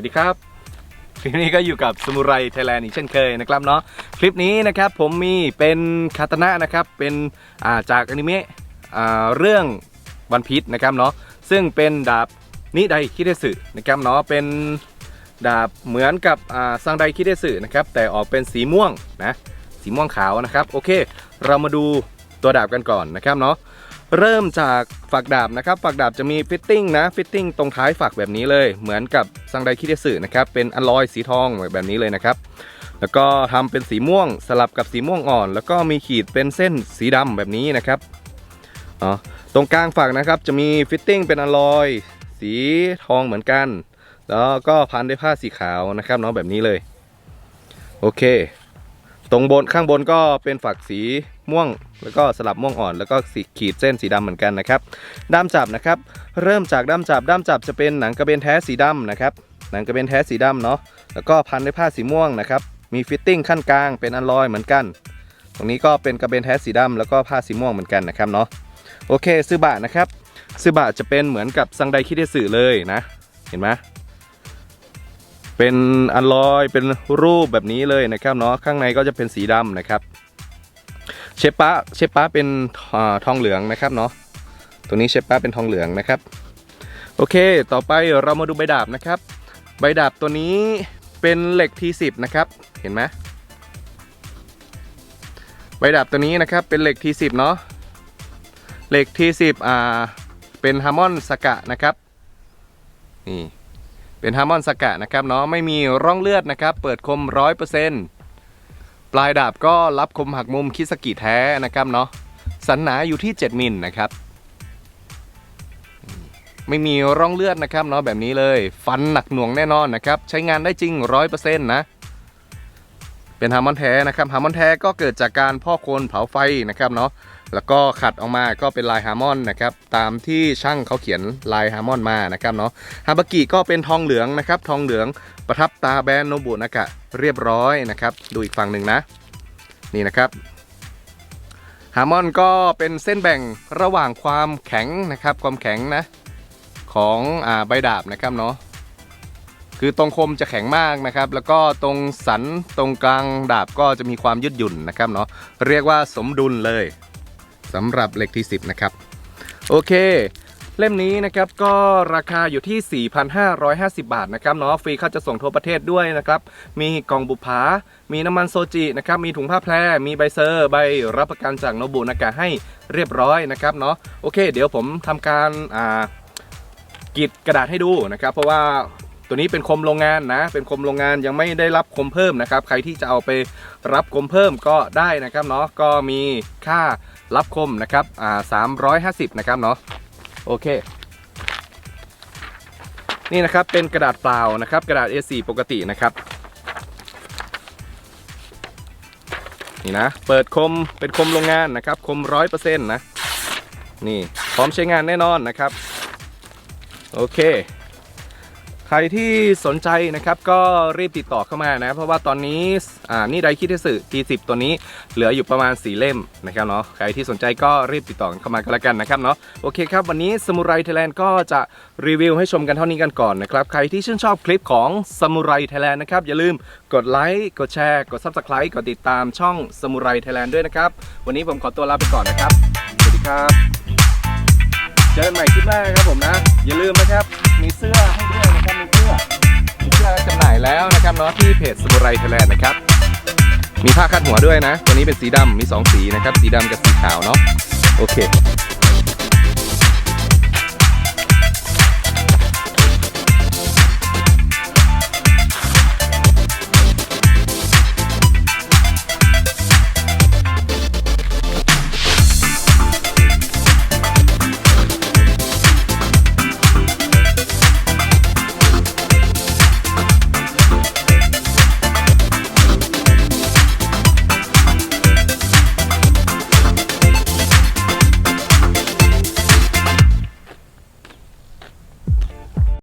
สวัสดีครับคลิปนี้ก็อยู่กับสมุไรไทยแลนด์อีกเช่นเคยนะครับเนาะคลิปนี้นะครับผมมีเป็นคาตานะนะครับเป็นาจากอนิเมะเรื่องวันพีชนะครับเนาะซึ่งเป็นดาบนิไดคิเดสึนะครับเนาะเป็นดาบเหมือนกับซังไดคิเดสึนะครับแต่ออกเป็นสีม่วงนะสีม่วงขาวนะครับโอเค เรามาดูตัวดาบกันก่อนนะครับเนาะ เริ่มจากฝักดาบนะครับฝักดาบจะมีฟิตติ้งนะฟิตติ้งตรงท้ายฝักแบบนี้เลย เหมือนกับซังไดคิเดสึนะครับเป็นอลลอยสีทองแบบนี้เลยนะครับ แล้วก็ทำเป็นสีม่วงสลับกับสีม่วงอ่อน แล้วก็มีขีดเป็นเส้นสีดำแบบนี้นะครับอ๋อตรงกลางฝักนะครับจะมีฟิตติ้งเป็นอลลอยสีทองเหมือนกัน แล้วก็พันด้วยผ้าสีขาวนะครับเนาะแบบนี้เลย โอเค ตรงบนข้างบนก็เป็นฝักสีม่วง แล้วก็สลับม่วงอ่อน แล้วก็สีขีดเส้นสีดำเหมือนกันนะครับด้ามจับนะครับ เริ่มจากด้ามจับด้ามจับจะเป็นหนังกระเบนแท้สีดำนะครับหนังกระเบนแท้สีดำเนาะแล้วก็พันด้วยผ้าสีม่วงนะครับมีฟิตติ้งขั้นกลางเป็นอันลอยเหมือนกัน ตรงนี้ก็เป็นกระเบนแท้สีดำแล้วก็ผ้าสีม่วงเหมือนกันนะครับเนาะโอเคซึบะนะครับซึบะจะเป็นเหมือนกับซังไดคิเดสึเลยนะ เห็นไหม เป็นอัลลอยเป็นรูปแบบนี้เลยนะครับเนาะข้างในก็จะเป็นสีดำนะครับเชปปะเชปปะเป็นอทองเหลืองนะครับเนาะตัวนี้เชปปะเป็นทองเหลืองนะครับ โอเค ต่อไปเรามาดูใบดาบนะครับ ใบดาบตัวนี้เป็นเหล็ก T10 นะครับ เห็นไหมใบดาบตัวนี้นะครับเป็นเหล็ก T10 เนาะเหล็ก T10 อ่าเป็นฮาร์มอนสกะนะครับนี่ เป็นฮาร์มอนสกะนะครับเนาะไม่มีร่องเลือดนะครับ เปิดคม 100%ปลายดาบก็รับคมหักมุมคิสกิแท้นะครับเนาะสันหนาอยู่ที่ 7 มิลนะครับ ไม่มีร่องเลือดนะครับเนาะแบบนี้เลย ฟันหนักหน่วงแน่นอนนะครับ ใช้งานได้จริง 100%นะเป็นฮาร์มอนแท้นะครับฮาร์มอนแท้ก็เกิดจากการพ่อโคนเผาไฟนะครับเนาะ แล้วก็ขัดออกมาก็เป็นลายฮาร์มอนนะครับตามที่ช่างเขาเขียนลายฮาร์มอนมานะครับเนาะฮาบากิก็เป็นทองเหลืองนะครับทองเหลืองประทับตาแบรนด์โนบุนากะเรียบร้อยนะครับดูอีกฝั่งหนึ่งนะ นี่นะครับฮาร์มอนก็เป็นเส้นแบ่งระหว่างความแข็งนะครับความแข็งนะของอ่าใบดาบนะครับเนาะคือตรงคมจะแข็งมากนะครับ แล้วก็ตรงสันตรงกลางดาบก็จะมีความยืดหยุ่นนะครับเนาะเรียกว่าสมดุลเลย สำหรับเลขที่ 10 นะครับ โอเค เล่มนี้นะครับก็ราคาอยู่ที่ 4,550 บาทนะครับเนาะฟรีค่าจะส่งทั่วประเทศด้วยนะครับ มีกล่องบุปผา มีน้ำมันโซจินะครับ มีถุงผ้าแพร มีใบเซอร์ ใบรับประกันจากโนบุนากะให้เรียบร้อยนะครับเนาะโอเค เดี๋ยวผมทำการอ่ากรีดกระดาษให้ดูนะครับ เพราะว่า ตัวนี้เป็นคมโรงงานนะ เป็นคมโรงงานยังไม่ได้รับคมเพิ่มนะครับ ใครที่จะเอาไปรับคมเพิ่มก็ได้นะครับเนาะก็มีค่ารับคมนะครับอ่า350นะครับเนาะโอเค นี่นะครับเป็นกระดาษเปล่านะครับ กระดาษ A4 ปกตินะครับนี่นะเปิดคมเป็นคมโรงงานนะครับ คม100%นะนี่พร้อมใช้งานแน่นอนนะครับ โอเค ใครที่สนใจนะครับก็รีบติดต่อเข้ามานะ เพราะว่าตอนนี้อ่านี่ไดคิดเทสึ T10 ตัวนี้เหลืออยู่ประมาณ 4 เล่มนะครับเนาะใครที่สนใจก็รีบติดต่อเข้ามากันแล้วกันนะครับเนาะโอเคครับ วันนี้สมุไรไทยแลนด์ก็จะรีวิวให้ชมกันเท่านี้กันก่อนนะครับ ใครที่ชื่นชอบคลิปของสมุไรไทยแลนด์นะครับ อย่าลืมกดไลค์กดแชร์กด Subscribe กดติดตามช่องสมุไรไทยแลนด์ด้วยนะครับวันนี้ผมขอตัวลาไปก่อนนะครับสวัสดีครับ เจอกันใหม่คลิปหน้าครับผมนะ อย่าลืมนะครับ ล้วนะครับเนาะที่เพจสมุไรไทยแลนด์นะครับ มีผ้าคาดหัวด้วยนะ ตัวนี้เป็นสีดำมี 2 สีนะครับ สีดำกับสีขาวเนาะ โอเค